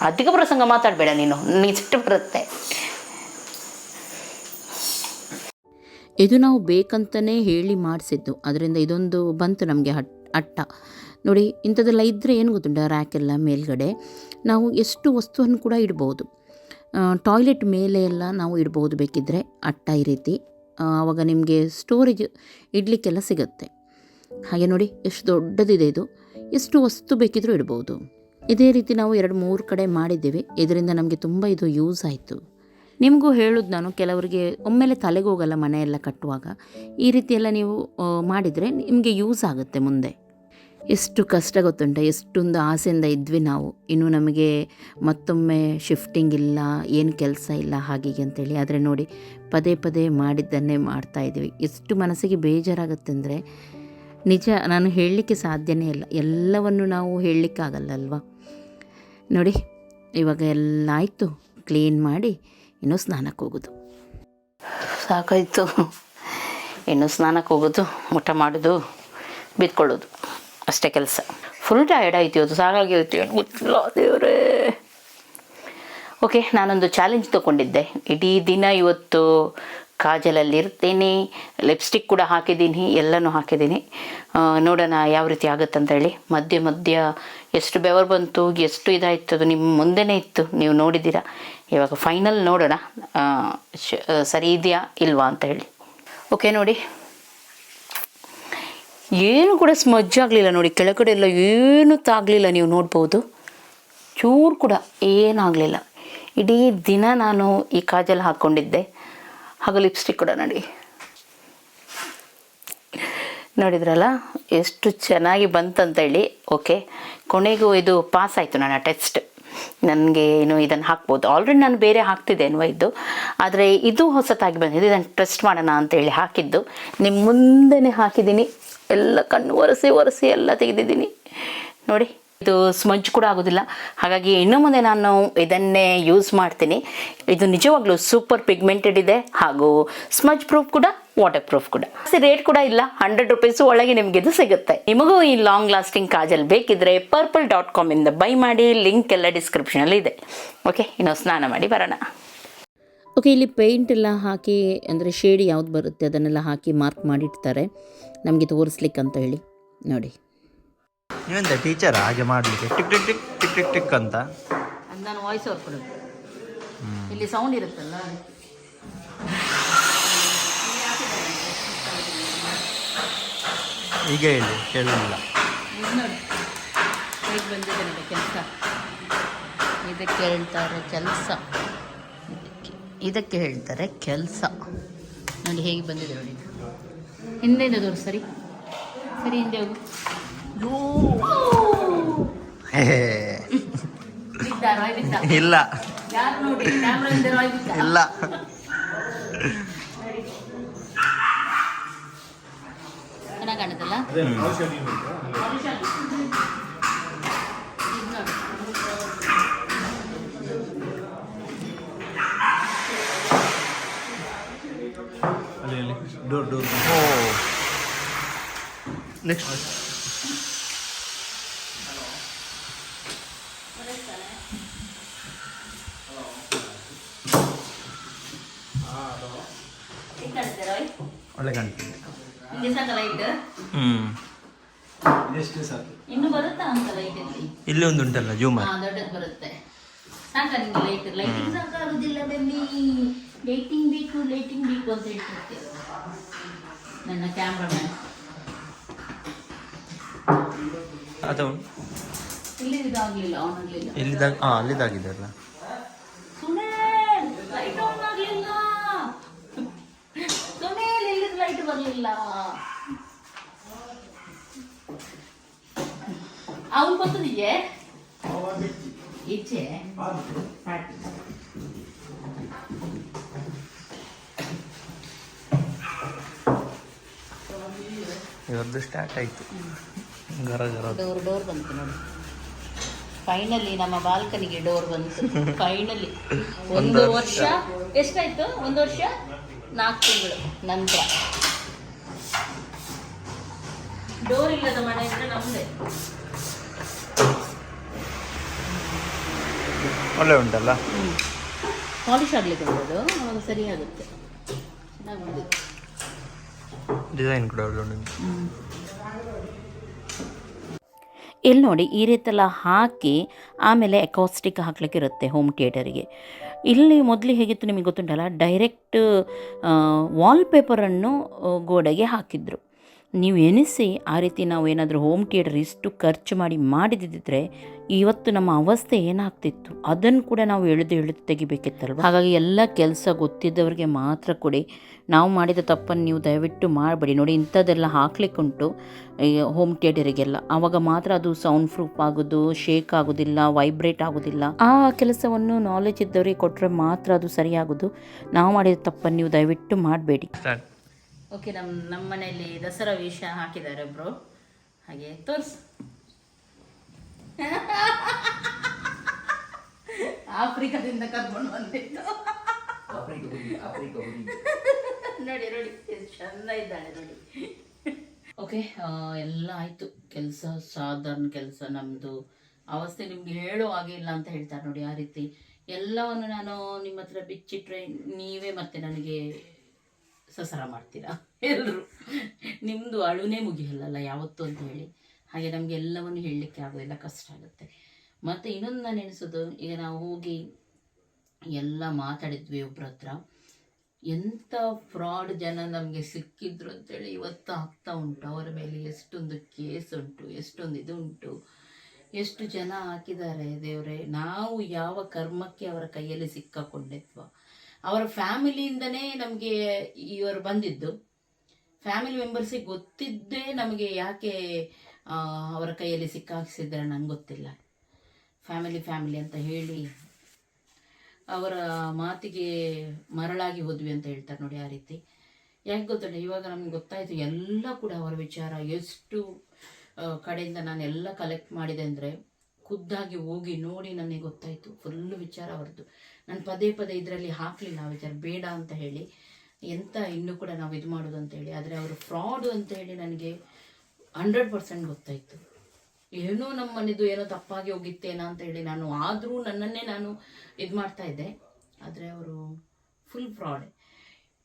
ಅಧಿಕ ಪ್ರಸಂಗ ಮಾತಾಡಬೇಡ ನೀನು. ನಿಜ ಬರುತ್ತೆ. ಇದು ನಾವು ಬೇಕಂತಲೇ ಹೇಳಿ ಮಾಡಿಸಿದ್ದು. ಅದರಿಂದ ಇದೊಂದು ಬಂತು ನಮಗೆ ಹಟ್, ಅಟ್ಟ. ನೋಡಿ, ಇಂಥದ್ದೆಲ್ಲ ಇದ್ದರೆ ಏನು ಗೊತ್ತುಂಟ? ರ್ಯಾಕೆಲ್ಲ ಮೇಲ್ಗಡೆ. ನಾವು ಎಷ್ಟು ವಸ್ತುವನ್ನು ಕೂಡ ಇಡ್ಬೋದು. ಟಾಯ್ಲೆಟ್ ಮೇಲೆ ಎಲ್ಲ ನಾವು ಇಡ್ಬೋದು ಬೇಕಿದ್ದರೆ ಅಟ್ಟ ಈ ರೀತಿ. ಆವಾಗ ನಿಮಗೆ ಸ್ಟೋರೇಜ್ ಇಡಲಿಕ್ಕೆಲ್ಲ ಸಿಗುತ್ತೆ. ಹಾಗೆ ನೋಡಿ, ಎಷ್ಟು ದೊಡ್ಡದಿದೆ ಇದು. ಎಷ್ಟು ವಸ್ತು ಬೇಕಿದ್ರೂ ಇಡ್ಬೋದು. ಇದೇ ರೀತಿ ನಾವು ಎರಡು ಮೂರು ಕಡೆ ಮಾಡಿದ್ದೇವೆ. ಇದರಿಂದ ನಮಗೆ ತುಂಬ ಇದು ಯೂಸ್ ಆಯಿತು. ನಿಮಗೂ ಹೇಳೋದು ನಾನು, ಕೆಲವರಿಗೆ ಒಮ್ಮೆಲೆ ತಲೆಗೆ ಹೋಗಲ್ಲ ಮನೆಯೆಲ್ಲ ಕಟ್ಟುವಾಗ. ಈ ರೀತಿಯೆಲ್ಲ ನೀವು ಮಾಡಿದರೆ ನಿಮಗೆ ಯೂಸ್ ಆಗುತ್ತೆ ಮುಂದೆ. ಎಷ್ಟು ಕಷ್ಟ ಗೊತ್ತುಂಟ, ಎಷ್ಟೊಂದು ಆಸೆಯಿಂದ ಇದ್ವಿ ನಾವು. ಇನ್ನು ನಮಗೆ ಮತ್ತೊಮ್ಮೆ ಶಿಫ್ಟಿಂಗ್ ಇಲ್ಲ, ಏನು ಕೆಲಸ ಇಲ್ಲ ಹಾಗೀಗೆ ಹೀಗೆ ಅಂತೇಳಿ. ಆದರೆ ನೋಡಿ, ಪದೇ ಪದೇ ಮಾಡಿದ್ದನ್ನೇ ಮಾಡ್ತಾ ಇದ್ದೀವಿ. ಎಷ್ಟು ಮನಸ್ಸಿಗೆ ಬೇಜಾರಾಗುತ್ತೆ ಅಂದರೆ, ನಿಜ ನಾನು ಹೇಳಲಿಕ್ಕೆ ಸಾಧ್ಯನೇ ಇಲ್ಲ. ಎಲ್ಲವನ್ನು ನಾವು ಹೇಳಲಿಕ್ಕಾಗಲ್ಲ ಅಲ್ವಾ? ನೋಡಿ, ಇವಾಗ ಎಲ್ಲ ಆಯಿತು. ಕ್ಲೀನ್ ಮಾಡಿ ಇನ್ನು ಸ್ನಾನಕ್ಕೆ ಹೋಗೋದು. ಸಾಕಾಯಿತು. ಇನ್ನು ಸ್ನಾನಕ್ಕೆ ಹೋಗೋದು, ಊಟ ಮಾಡೋದು ಬಿತ್ಕೊಳ್ಳೋದು ಅಷ್ಟೇ ಕೆಲಸ. ಫುಲ್ ಟಯರ್ಡ್ ಆಯ್ತು ಇವತ್ತು. ಸಾಕಾಗಿ ಹೋಯ್ತು ಗೊತ್ತಿಲ್ಲ ದೇವರೇ. ಓಕೆ ನಾನೊಂದು ಚಾಲೆಂಜ್ ತೊಗೊಂಡಿದ್ದೆ. ಇಡೀ ದಿನ ಇವತ್ತು ಕಾಜಲಲ್ಲಿ ಇರ್ತೀನಿ ಲಿಪ್ಸ್ಟಿಕ್ ಕೂಡ ಹಾಕಿದ್ದೀನಿ, ಎಲ್ಲನೂ ಹಾಕಿದ್ದೀನಿ. ನೋಡೋಣ ಯಾವ ರೀತಿ ಆಗುತ್ತೆ ಅಂತ ಹೇಳಿ. ಮಧ್ಯೆ ಮಧ್ಯ ಎಷ್ಟು ಬೆವರು ಬಂತು, ಎಷ್ಟು ಇದಾಯಿತು ಅದು ನಿಮ್ಮ ಮುಂದೆನೇ ಇತ್ತು. ನೀವು ನೋಡಿದ್ದೀರಾ. ಇವಾಗ ಫೈನಲ್ ನೋಡೋಣ. ಸರಿ ಇದೆಯಾ ಇಲ್ವಾ ಅಂತ ಹೇಳಿ. ಓಕೆ ನೋಡಿ. ಏನು ಕೂಡ ಸ್ಮಜ್ ಆಗಲಿಲ್ಲ ನೋಡಿ. ಕೆಳಗಡೆ ಎಲ್ಲ ಏನೂ ತಾಗಲಿಲ್ಲ ನೀವು ನೋಡ್ಬೋದು. ಚೂರು ಕೂಡ ಏನಾಗಲಿಲ್ಲ. ಇಡೀ ದಿನ ನಾನು ಈ ಕಾಜಲ್ ಹಾಕ್ಕೊಂಡಿದ್ದೆ ಹಾಗೂ ಲಿಪ್ಸ್ಟಿಕ್ ಕೂಡ ನೋಡಿ. ನೋಡಿದ್ರಲ್ಲ? ಎಷ್ಟು ಚೆನ್ನಾಗಿ ಬಂತಂತೇಳಿ. ಓಕೆ ಕೊನೆಗೂ ಇದು ಪಾಸ್ ಆಯಿತು ನನ್ನ ಟೆಸ್ಟ್ ನನಗೆ ಏನು ಇದನ್ನು ಹಾಕ್ಬೋದು. ಆಲ್ರೆಡಿ ನಾನು ಬೇರೆ ಹಾಕ್ತಿದ್ದೆ ಇದು. ಆದರೆ ಇದು ಹೊಸತಾಗಿ ಬಂದಿದೆ. ಇದನ್ನು ಟ್ರಸ್ಟ್ ಮಾಡೋಣ ಅಂತೇಳಿ ಹಾಕಿದ್ದು. ನಿಮ್ಮ ಮುಂದೆನೇ ಹಾಕಿದ್ದೀನಿ. ಎಲ್ಲ ಕಣ್ಣು ಒರೆಸಿ ಒರೆಸಿ ಎಲ್ಲ ತೆಗೆದಿದ್ದೀನಿ. ನೋಡಿ, ಇದು ಸ್ಮಜ್ ಕೂಡ ಆಗೋದಿಲ್ಲ. ಹಾಗಾಗಿ ಇನ್ನು ಮುಂದೆ ನಾನು ಇದನ್ನೇ ಯೂಸ್ ಮಾಡ್ತೀನಿ. ಇದು ನಿಜವಾಗ್ಲೂ ಸೂಪರ್ ಪಿಗ್ಮೆಂಟೆಡ್ ಇದೆ. ಹಾಗೂ ಸ್ಮಜ್ ಪ್ರೂಫ್ ಕೂಡ ವಾಟರ್ ಪ್ರೂಫ್ ಕೂಡ ರೇಟ್ ಕೂಡ ಇಲ್ಲ. ಹಂಡ್ರೆಡ್ ರುಪೀಸ್ ಒಳಗೆ ನಿಮಗೆ ಇದು ಸಿಗುತ್ತೆ. ನಿಮಗೂ ಈ ಲಾಂಗ್ ಲಾಸ್ಟಿಂಗ್ ಕಾಜಲ್ ಬೇಕಿದ್ರೆ ಪರ್ಪಲ್ ಡಾಟ್ ಕಾಮ್ ಇಂದ ಬೈ ಮಾಡಿ ಲಿಂಕ್ ಎಲ್ಲ ಡಿಸ್ಕ್ರಿಪ್ಷನ್ ಅಲ್ಲಿ ಇದೆ. ಓಕೆ ಇನ್ನು ಸ್ನಾನ ಮಾಡಿ ಬರೋಣ. ಓಕೆ ಇಲ್ಲಿ ಪೇಂಟ್ ಎಲ್ಲ ಹಾಕಿ ಅಂದರೆ ಶೇಡ್ ಯಾವ್ದು ಬರುತ್ತೆ ಅದನ್ನೆಲ್ಲ ಹಾಕಿ ಮಾರ್ಕ್ ಮಾಡಿಡ್ತಾರೆ. ನಮಗೆ ತೋರಿಸ್ಲಿಕ್ಕೆ ಅಂತ ಹೇಳಿ. ನೋಡಿ. ನೀವೆಂತ ಟೀಚರ್ ಹಾಗೆ ಮಾಡಲಿಕ್ಕೆ tick tick tick tick tick tick ಅಂತ. ನಾನು ವಾಯ್ಸ್ ಓವರ್ ಕೊಡೋದು ಇಲ್ಲಿ ಸೌಂಡ್ ಇರುತ್ತಲ್ಲ? ಈಗ ಹೇಳಿ ಕೇಳಲಿಲ್ಲ ಹೇಗೆ ಬಂದಿದೆ ನೋಡಿ ಕೆಲಸ. ಇದಕ್ಕೆ ಹೇಳ್ತಾರೆ ಕೆಲಸ. ಇದಕ್ಕೆ ಇದಕ್ಕೆ ಹೇಳ್ತಾರೆ ಕೆಲಸ. ನೋಡಿ ಹೇಗೆ ಬಂದಿದೆ ನೋಡಿ. ಹಿಂದೆ ಹಿಂದೆಯಿಂದ ತೋರಿಸು ಸರಿ? ಸರಿ ಹಿಂದೆ ಹೋಗು. ಇಲ್ಲ. ಇಲ್ಲ. ಚೆನ್ನಾಗಿ ಕಾಣುತ್ತಲ್ಲ ಇದು ನೋಡಿ. ಡೋರ್ ಡೋರ್ ಓ ನೆಕ್ಸ್ಟ್ ಹೇಗೆ ಕಾಣುತ್ತೆ ರಾಯ್? ಒಳ್ಳೆ ಕಾಣ್ತದೆ ಹಿಂಗೆ ಸಾಕ? ಇನ್ನು ಬರುತ್ತಾ ಅಂತ ಲೈಟ್ ಇಲ್ಲಿ ಇಲ್ಲಿ ಒಂದು ಉಂಟಲ್ಲ ಜೂಮರ್ ಹಾ ದೊಡ್ಡದು ಬರುತ್ತೆ. ಸಾಕ ನಿಮ್ಗೆ ಲೈಟ್ ಲೈಟಿಂಗ್ ಸಾಕಾಗುದಿಲ್ಲ ಬನ್ನಿ ಲೈಟಿಂಗ್ ಬೇಕು ಲೈಟಿಂಗ್ ಬೇಕು ಅಂತ ಹೇಳ್ತಿರ್ತೀರ ನನ್ನ ಕ್ಯಾಮ್ರಾಮನ್ ಅದು? ಇಲ್ಲಿ ಇದಾಗ್ಲಿಲ್ಲ ಆನ್ ಆಗಲಿಲ್ಲ. ಇಲ್ಲಿದಾಗ ಹಾಂ ಅಲ್ಲಿದ್ದಾಗಿದೆ ಅಲ್ಲ. ಸುನೇಲ್ ಲೈಟ್ ಆನ್ ಆಗಲಿಲ್ಲ. ಸುನೇಲ್ ಇಲ್ಲಿ ಲೈಟ್ ಬರ್ಲಿಲ್ಲ. ಅವನು ಗೊತ್ತದಿಗೆ ಇಚ್ಛೆ ಇವತ್ತು ಸ್ಟಾರ್ಟ್ ಆಯ್ತು. ಗರ ಗರ ಡೋರ್ ಡೋರ್ ಬಂತು ನೋಡಿ. ಫೈನಲಿ ನಮ್ಮ ಬಾಲ್ಕನಿಗೆ ಡೋರ್ ಬಂತು. ಫೈನಲಿ ಒಂದು ವರ್ಷ. ಎಷ್ಟಾಯ್ತು? ಒಂದು ವರ್ಷ? ನಾಲ್ಕು ತಿಂಗಳು. ನಂತರ. ಡೋರ್ ಇಲ್ಲದ ಮನೆ ಇದ್ರೆ ನಮ್ದೇ. ಒಳ್ಳೆ ಉಂಟಲ್ಲ? ಪಾಲಿಶ್ ಆಗ್ಲಿಕ್ಕೆ ಉಂಟದು ಅವಾಗ ಸರಿ ಆಗುತ್ತೆ. ಚೆನ್ನಾಗಿ ಬಂದಿದೆ ಡಿಸೈನ್ ಕೂಡ ಒಳ್ಳೆ ಉಂಟು. ಇಲ್ಲಿ ನೋಡಿ ಈ ರೀತೆಲ್ಲ ಹಾಕಿ ಆಮೇಲೆ ಎಕೋಸ್ಟಿಕ್ ಹಾಕ್ಲಿಕ್ಕೆ ಇರುತ್ತೆ ಹೋಮ್ ಥಿಯೇಟರಿಗೆ ಇಲ್ಲಿ ಮೊದಲು ಹೇಗಿತ್ತು ನಿಮಗೆ ಗೊತ್ತುಂಟಲ್ಲ ಡೈರೆಕ್ಟ್ ವಾಲ್ಪೇಪರನ್ನು ಗೋಡೆಗೆ ಹಾಕಿದ್ರು. ನೀವು ಎನಿಸಿ ಆ ರೀತಿ ನಾವು ಏನಾದರೂ ಹೋಮ್ ಥಿಯೇಟರ್ ಇಷ್ಟು ಖರ್ಚು ಮಾಡಿ ಮಾಡಿದಿದ್ದರೆ ಇವತ್ತು ನಮ್ಮ ಅವಸ್ಥೆ ಏನಾಗ್ತಿತ್ತು? ಅದನ್ನು ಕೂಡ ನಾವು ಎಳೆದು ಎಳೆದು ತೆಗಿಬೇಕಿತ್ತಲ್ವ? ಹಾಗಾಗಿ ಎಲ್ಲ ಕೆಲಸ ಗೊತ್ತಿದ್ದವರಿಗೆ ಮಾತ್ರ ಕೊಡಿ. ನಾವು ಮಾಡಿದ ತಪ್ಪನ್ನು ನೀವು ದಯವಿಟ್ಟು ಮಾಡಬೇಡಿ. ನೋಡಿ, ಇಂಥದ್ದೆಲ್ಲ ಹಾಕ್ಲಿಕ್ಕುಂಟು ಹೋಮ್ ಥಿಯೇಟರಿಗೆಲ್ಲ ಆವಾಗ ಮಾತ್ರ ಅದು ಸೌಂಡ್ ಪ್ರೂಫ್ ಆಗೋದು ಶೇಕ್ ಆಗೋದಿಲ್ಲ ವೈಬ್ರೇಟ್ ಆಗೋದಿಲ್ಲ. ಆ ಕೆಲಸವನ್ನು ನಾಲೆಜ್ ಇದ್ದವರಿಗೆ ಕೊಟ್ಟರೆ ಮಾತ್ರ ಅದು ಸರಿಯಾಗೋದು. ನಾವು ಮಾಡಿದ ತಪ್ಪನ್ನು ನೀವು ದಯವಿಟ್ಟು ಮಾಡಬೇಡಿ. ಓಕೆ ನಮ್ಮ ನಮ್ಮ ಮನೆಯಲ್ಲಿ ದಸರಾ ವೇಷ ಹಾಕಿದ್ದಾರೆ ಒಬ್ರು. ಹಾಗೆ ತೋರ್ಸ್. ಆಫ್ರಿಕಾದಿಂದ ಕರ್ಕೊಂಡು ಬಂದಿತ್ತು ನೋಡಿ ನೋಡಿ ಚಂದ ಇದ್ದಾಳೆ ನೋಡಿ. ಓಕೆ ಎಲ್ಲ ಆಯಿತು. ಕೆಲಸ ಸಾಧಾರಣ ಕೆಲಸ ನಮ್ಮದು ಅವಸ್ಥೆ ನಿಮ್ಗೆ ಹೇಳೋ ಹಾಗೆ ಇಲ್ಲ ಅಂತ ಹೇಳ್ತಾರೆ ನೋಡಿ ಆ ರೀತಿ. ಎಲ್ಲವನ್ನು ನಾನು ನಿಮ್ಮ ಹತ್ರ ಬಿಚ್ಚಿಟ್ರೆ ನೀವೇ ಮತ್ತೆ ನನಗೆ ಸಸರ ಮಾಡ್ತೀರಾ? ಎಲ್ಲರೂ ನಿಮ್ಮದು ಅಳುನೇ ಮುಗಿಯಲ್ಲ ಯಾವತ್ತು ಅಂತ ಹೇಳಿ. ಹಾಗೆ ನಮಗೆ ಎಲ್ಲವನ್ನು ಹೇಳಲಿಕ್ಕೆ ಆಗೋದಿಲ್ಲ ಕಷ್ಟ ಆಗುತ್ತೆ. ಮತ್ತು ಇನ್ನೊಂದು ನಾನು ಎಣಿಸೋದು, ಈಗ ನಾವು ಹೋಗಿ ಎಲ್ಲ ಮಾತಾಡಿದ್ವಿ ಒಬ್ರ ಹತ್ರ. ಎಂಥ ಫ್ರಾಡ್ ಜನ ನಮಗೆ ಸಿಕ್ಕಿದ್ರು ಅಂತೇಳಿ ಇವತ್ತು ಆಗ್ತಾ ಉಂಟು. ಅವರ ಮೇಲೆ ಎಷ್ಟೊಂದು ಕೇಸ್ ಉಂಟು, ಎಷ್ಟೊಂದು ಇದು ಉಂಟು. ಎಷ್ಟು ಜನ ಹಾಕಿದ್ದಾರೆ ದೇವರೇ. ನಾವು ಯಾವ ಕರ್ಮಕ್ಕೆ ಅವರ ಕೈಯಲ್ಲಿ ಸಿಕ್ಕಾಕೊಂಡಿದ್ವ ಅವರ ಫ್ಯಾಮಿಲಿಯಿಂದನೇ ನಮಗೆ ಇವರು ಬಂದಿದ್ದು. ಫ್ಯಾಮಿಲಿ ಮೆಂಬರ್ಸಿಗೆ ಗೊತ್ತಿದ್ದೇ ನಮಗೆ ಯಾಕೆ ಅವರ ಕೈಯಲ್ಲಿ ಸಿಕ್ಕಾಕಿಸಿದ್ರೆ ನಂಗೆ ಗೊತ್ತಿಲ್ಲ. ಫ್ಯಾಮಿಲಿ ಫ್ಯಾಮಿಲಿ ಅಂತ ಹೇಳಿ ಅವರ ಮಾತಿಗೆ ಮರಳಾಗಿ ಹೋದ್ವಿ ಅಂತ ಹೇಳ್ತಾರೆ ನೋಡಿ ಆ ರೀತಿ. ಯಾಕೆ ಗೊತ್ತಿಲ್ಲ ಇವಾಗ ನಮ್ಗೆ ಗೊತ್ತಾಯಿತು ಎಲ್ಲ ಕೂಡ ಅವರ ವಿಚಾರ ಎಷ್ಟು ಕಡೆಯಿಂದ ನಾನು ಎಲ್ಲ ಕಲೆಕ್ಟ್ ಮಾಡಿದೆ ಅಂದರೆ ಖುದ್ದಾಗಿ ಹೋಗಿ ನೋಡಿ ನನಗೆ ಗೊತ್ತಾಯಿತು. ಫುಲ್ ವಿಚಾರ ಅವ್ರದ್ದು. ನಾನು ಪದೇ ಪದೇ ಇದರಲ್ಲಿ ಹಾಕಲಿಲ್ಲ ಆ ವಿಚಾರ ಬೇಡ ಅಂತ ಹೇಳಿ, ಎಂತ ಇನ್ನೂ ಕೂಡ ನಾವು ಇದು ಮಾಡೋದು ಅಂತ ಹೇಳಿ, ಆದರೆ ಅವರು ಫ್ರಾಡ್ ಅಂತ ಹೇಳಿ ನನಗೆ ಹಂಡ್ರೆಡ್ ಪರ್ಸೆಂಟ್ ಗೊತ್ತಾಯಿತು. ಏನೋ ನಮ್ಮ ಮನೆದು ಏನೋ ತಪ್ಪಾಗಿ ಹೋಗಿತ್ತೇನೋ ಅಂತ ಹೇಳಿ ನಾನು ಆದರೂ ನನ್ನನ್ನೇ ನಾನು ಇದು ಮಾಡ್ತಾ ಇದ್ದೆ. ಆದರೆ ಅವರು ಫುಲ್ ಫ್ರಾಡ್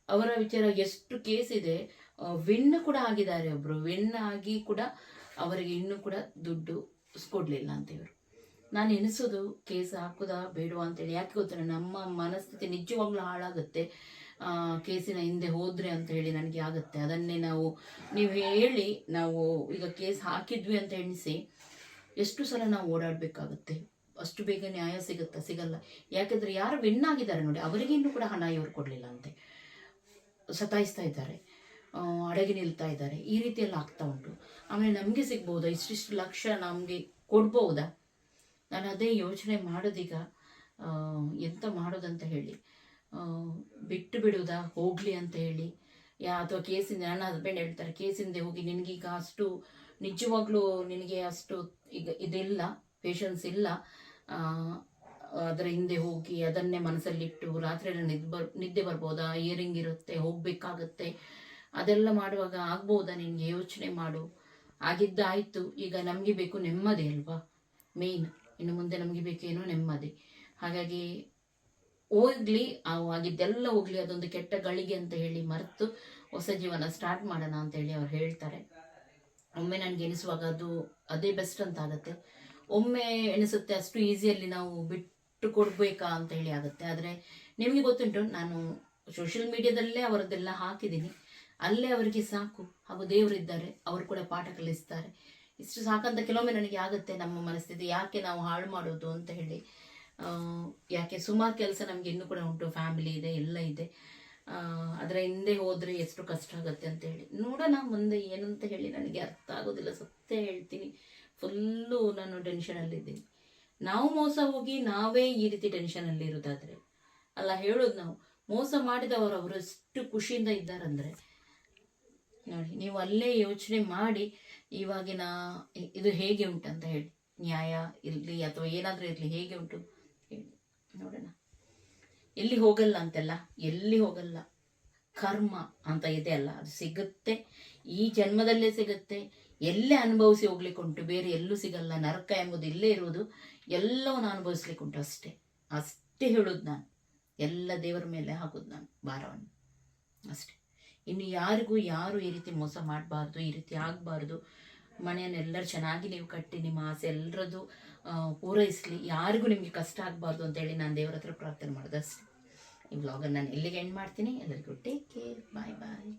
ಅವರ ವಿಚಾರ ಎಷ್ಟು ಕೇಸ್ ಇದೆ ವಿನ್ ಕೂಡ ಆಗಿದ್ದಾರೆ ಒಬ್ಬರು ವಿನ್ ಆಗಿ ಕೂಡ ಅವರಿಗೆ ಇನ್ನೂ ಕೂಡ ದುಡ್ಡು ಕೊಡಲಿಲ್ಲ ಅಂತ ಇವರು ನಾನು ಎನಿಸೋದು ಕೇಸ್ ಹಾಕೋದಾ ಬೇಡವಾ ಅಂತೇಳಿ. ಯಾಕೆ ಗೊತ್ತಿಲ್ಲ ನಮ್ಮ ಮನಸ್ಥಿತಿ ನಿಜವಾಗ್ಲೂ ಹಾಳಾಗುತ್ತೆ. ಕೇಸಿನ ಹಿಂದೆ ಹೋದ್ರೆ ಅಂತ ಹೇಳಿ ನನಗೆ ಆಗುತ್ತೆ. ಅದನ್ನೇ ನಾವು, ನೀವು ಹೇಳಿ ನಾವು ಈಗ ಕೇಸ್ ಹಾಕಿದ್ವಿ ಅಂತ ಎಣಿಸಿ ಎಷ್ಟು ಸಲ ನಾವು ಓಡಾಡಬೇಕಾಗುತ್ತೆ? ಅಷ್ಟು ಬೇಗ ನ್ಯಾಯ ಸಿಗುತ್ತಾ? ಸಿಗಲ್ಲ. ಯಾಕಂದ್ರೆ ಯಾರು ವಿನ್ ಆಗಿದ್ದಾರೆ ನೋಡಿ, ಅವರಿಗೆ ಇನ್ನೂ ಕೂಡ ಹಣ ಇವರು ಕೊಡಲಿಲ್ಲ ಅಂತೆ. ಸತಾಯಿಸ್ತಾ ಇದ್ದಾರೆ. ಅಡಗಿ ನಿಲ್ತಾ ಇದ್ದಾರೆ. ಈ ರೀತಿಯೆಲ್ಲ ಆಗ್ತಾ ಉಂಟು. ಆಮೇಲೆ ನಮಗೆ ಸಿಗ್ಬೋದಾ? ಇಷ್ಟಿಷ್ಟು ಲಕ್ಷ ನಮಗೆ ಕೊಡ್ಬೋದಾ? ನಾನು ಅದೇ ಯೋಚನೆ ಮಾಡೋದೀಗ. ಎಂತ ಮಾಡೋದಂತ ಹೇಳಿ. ಬಿಟ್ಟು ಬಿಡುವುದಾ ಹೋಗಲಿ ಅಂತ ಹೇಳಿ. ಯಾ, ಅಥವಾ ಕೇಸಿಂದ, ನನ್ನ ಹಸ್ಬೆಂಡ್ ಹೇಳ್ತಾರೆ, ಕೇಸಿಂದ ಹೋಗಿ ನಿನಗೀಗ ಅಷ್ಟು ನಿಜವಾಗ್ಲೂ ನಿನಗೆ ಅಷ್ಟು ಈಗ ಇದಿಲ್ಲ ಪೇಷನ್ಸ್ ಇಲ್ಲ. ಅದರ ಹಿಂದೆ ಹೋಗಿ ಅದನ್ನೇ ಮನಸ್ಸಲ್ಲಿಟ್ಟು ರಾತ್ರಿ ನಿದ್ದೆ ನಿದ್ದೆ ಬರ್ಬೋದಾ? ಇಯರಿಂಗ್ ಇರುತ್ತೆ, ಹೋಗ್ಬೇಕಾಗತ್ತೆ. ಅದೆಲ್ಲ ಮಾಡುವಾಗ ಆಗ್ಬೋದಾ? ನಿನಗೆ ಯೋಚನೆ ಮಾಡು. ಆಗಿದ್ದಾಯ್ತು. ಈಗ ನಮಗೆ ಬೇಕು ನೆಮ್ಮದಿ ಅಲ್ವಾ? ಮೇನ್ ಇನ್ನು ಮುಂದೆ ನಮಗೆ ಬೇಕೇನೋ ನೆಮ್ಮದಿ. ಹಾಗಾಗಿ ಹೋಗ್ಲಿ. ಆಗಿದ್ದೆಲ್ಲ ಹೋಗ್ಲಿ. ಅದೊಂದು ಕೆಟ್ಟ ಗಳಿಗೆ ಅಂತ ಹೇಳಿ ಮರೆತು ಹೊಸ ಜೀವನ ಸ್ಟಾರ್ಟ್ ಮಾಡೋಣ ಅಂತ ಹೇಳಿ ಅವ್ರು ಹೇಳ್ತಾರೆ. ಒಮ್ಮೆ ನನಗೆ ಎನಿಸುವಾಗ ಅದು ಅದೇ ಬೆಸ್ಟ್ ಅಂತ ಆಗುತ್ತೆ. ಒಮ್ಮೆ ಎಣಿಸುತ್ತೆ ಅಷ್ಟು ಈಸಿಯಲ್ಲಿ ನಾವು ಬಿಟ್ಟು ಕೊಡ್ಬೇಕಾ ಅಂತ ಹೇಳಿ ಆಗುತ್ತೆ. ಆದರೆ ನಿಮಗೆ ಗೊತ್ತುಂಟು, ನಾನು ಸೋಷಿಯಲ್ ಮೀಡಿಯಾದಲ್ಲೇ ಅವರದ್ದೆಲ್ಲ ಹಾಕಿದ್ದೀನಿ. ಅಲ್ಲೇ ಅವರಿಗೆ ಸಾಕು. ಹಾಗೂ ದೇವರಿದ್ದಾರೆ ಅವರು ಕೂಡ ಪಾಠ ಕಲಿಸ್ತಾರೆ. ಇಷ್ಟು ಸಾಕಂತ ಕೆಲವೊಮ್ಮೆ ನನಗೆ ಆಗುತ್ತೆ ನಮ್ಮ ಮನಸ್ಥಿತಿ. ಯಾಕೆ ನಾವು ಹಾಳು ಮಾಡೋದು ಅಂತ ಹೇಳಿ ಯಾಕೆ ಸುಮಾರು ಕೆಲಸ ನಮಗೆ ಇನ್ನೂ ಕೂಡ ಉಂಟು. ಫ್ಯಾಮಿಲಿ ಇದೆ, ಎಲ್ಲ ಇದೆ. ಅದರ ಹಿಂದೆ ಹೋದರೆ ಎಷ್ಟು ಕಷ್ಟ ಆಗುತ್ತೆ ಅಂತ ಹೇಳಿ. ನೋಡೋಣ ಮುಂದೆ ಏನಂತ ಹೇಳಿ ನನಗೆ ಅರ್ಥ ಆಗೋದಿಲ್ಲ. ಸತ್ಯ ಹೇಳ್ತೀನಿ. ಫುಲ್ಲು ನಾನು ಟೆನ್ಷನಲ್ಲಿದ್ದೀನಿ ನಾವು ಮೋಸ ಹೋಗಿ ನಾವೇ ಈ ರೀತಿ ಟೆನ್ಷನಲ್ಲಿ ಇರೋದಾದರೆ, ಅಲ್ಲ ಹೇಳೋದು ನಾವು, ಮೋಸ ಮಾಡಿದವರು ಅವರು ಎಷ್ಟು ಖುಷಿಯಿಂದ ಇದ್ದಾರಂದರೆ ನೋಡಿ, ನೀವು ಅಲ್ಲೇ ಯೋಚನೆ ಮಾಡಿ, ಇವಾಗಿನ ಇದು ಹೇಗೆ ಉಂಟಂತ ಹೇಳಿ. ನ್ಯಾಯ ಇರಲಿ ಅಥವಾ ಏನಾದರೂ ಇರಲಿ, ಹೇಗೆ ಉಂಟು ನೋಡೋಣ. ಎಲ್ಲಿ ಹೋಗಲ್ಲ ಅಂತೆಲ್ಲ, ಎಲ್ಲಿ ಹೋಗಲ್ಲ. ಕರ್ಮ ಅಂತ ಇದೆ ಅಲ್ಲ, ಅದು ಸಿಗುತ್ತೆ. ಈ ಜನ್ಮದಲ್ಲೇ ಸಿಗುತ್ತೆ. ಎಲ್ಲೇ ಅನುಭವಿಸಿ ಹೋಗ್ಲಿಕ್ಕೆ ಉಂಟು, ಬೇರೆ ಎಲ್ಲೂ ಸಿಗಲ್ಲ. ನರಕ ಎಂಬುದು ಇಲ್ಲೇ ಇರುವುದು. ಎಲ್ಲವನ್ನು ಅನುಭವಿಸ್ಲಿಕ್ಕೆ ಉಂಟು ಅಷ್ಟೇ. ಅಷ್ಟೇ ಹೇಳೋದು ನಾನು. ಎಲ್ಲ ದೇವರ ಮೇಲೆ ಹಾಕೋದು ನಾನು, ಭಾರವನ್ನು. ಅಷ್ಟೇ. ಇನ್ನು ಯಾರಿಗೂ ಯಾರು ಈ ರೀತಿ ಮೋಸ ಮಾಡಬಾರ್ದು, ಈ ರೀತಿ ಆಗಬಾರ್ದು, ಮನೆಯನ್ನೆಲ್ಲರೂ ಚೆನ್ನಾಗಿ ನೀವು ಕಟ್ಟಿ ನಿಮ್ಮ ಆಸೆ ಎಲ್ಲರದ್ದು ಪೂರೈಸಲಿ. ಯಾರಿಗೂ ನಿಮಗೆ ಕಷ್ಟ ಆಗಬಾರ್ದು ಅಂತೇಳಿ ನಾನು ದೇವರ ಹತ್ರ ಪ್ರಾರ್ಥನೆ ಮಾಡೋದು ಅಷ್ಟೇ ಈ ವ್ಲಾಗನ್ನು ನಾನು ಎಲ್ಲಿಗೆ ಎಂಡ್ ಮಾಡ್ತೀನಿ. ಎಲ್ಲರಿಗೂ ಟೇಕ್ ಕೇರ್ ಬಾಯ್ ಬಾಯ್